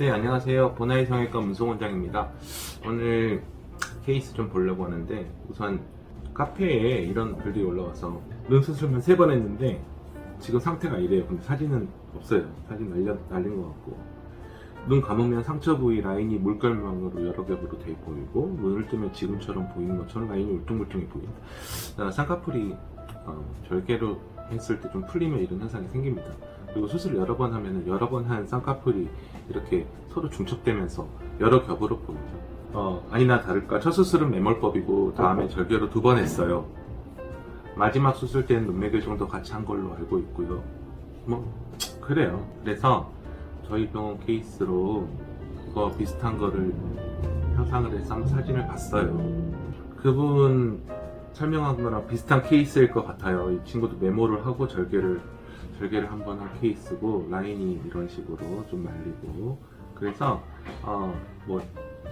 네, 안녕하세요. 보나이 성형외과 문성원장입니다. 오늘 케이스 좀 보려고 하는데 우선 카페에 이런 글들이 올라와서 눈 수술만 세 번 했는데 지금 상태가 이래요. 근데 사진은 없어요. 사진 날려, 날린 것 같고 눈 감으면 상처 부위 라인이 물결망으로 여러 겹으로 돼 보이고 눈을 뜨면 지금처럼 보이는 것처럼 라인이 울퉁불퉁해 보인다. 아, 쌍꺼풀이 어, 절개로 했을 때 좀 풀리면 이런 현상이 생깁니다. 그리고 수술 여러 번 하면 여러 번 한 쌍꺼풀이 이렇게 서로 중첩되면서 여러 겹으로 보이죠. 어, 아니나 다를까 첫 수술은 매몰법이고 다음에 절개로 두 번 했어요. 마지막 수술 때는 눈매교 정도 같이 한 걸로 알고 있고요. 뭐 그래요. 그래서 저희 병원 케이스로 그거 비슷한 거를 형상을 해서 한번 사진을 봤어요. 그분 설명한 거랑 비슷한 케이스일 것 같아요. 이 친구도 메모를 하고 절개를 절개를 한 번 한 케이스고 라인이 이런 식으로 좀 말리고 그래서 어뭐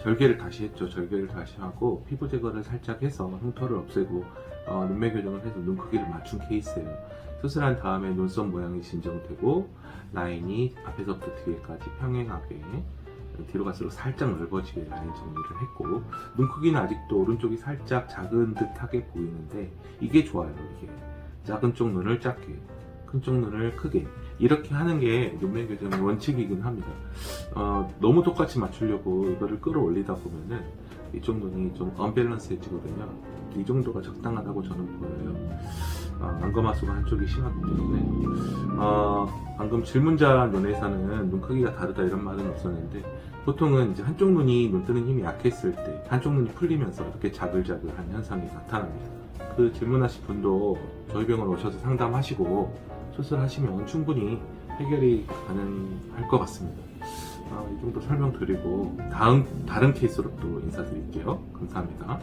절개를 다시 했죠. 절개를 다시 하고 피부 제거를 살짝 해서 흉터를 없애고 어, 눈매 교정을 해서 눈 크기를 맞춘 케이스예요. 수술한 다음에 눈썹 모양이 진정되고 라인이 앞에서부터 뒤에까지 평행하게 뒤로 갈수록 살짝 넓어지게 라인 정리를 했고 눈 크기는 아직도 오른쪽이 살짝 작은 듯하게 보이는데 이게 좋아요 이게. 작은 쪽 눈을 작게 큰 쪽 눈을 크게. 이렇게 하는 게 눈매 교정의 원칙이긴 합니다. 어, 너무 똑같이 맞추려고 이거를 끌어올리다 보면은 이쪽 눈이 좀 언밸런스해지거든요. 이 정도가 적당하다고 저는 보여요 어, 안검하수가 한쪽이 심하기 때문에 어, 방금 질문자 눈에서는 눈 크기가 다르다 이런 말은 없었는데 보통은 이제 한쪽 눈이 눈 뜨는 힘이 약했을 때 한쪽 눈이 풀리면서 이렇게 자글자글한 현상이 나타납니다. 그 질문하신 분도 저희 병원 오셔서 상담하시고 수술하시면 충분히 해결이 가능할 것 같습니다. 어, 이 정도 설명드리고 다음 다른 케이스로 또 인사드릴게요. 감사합니다.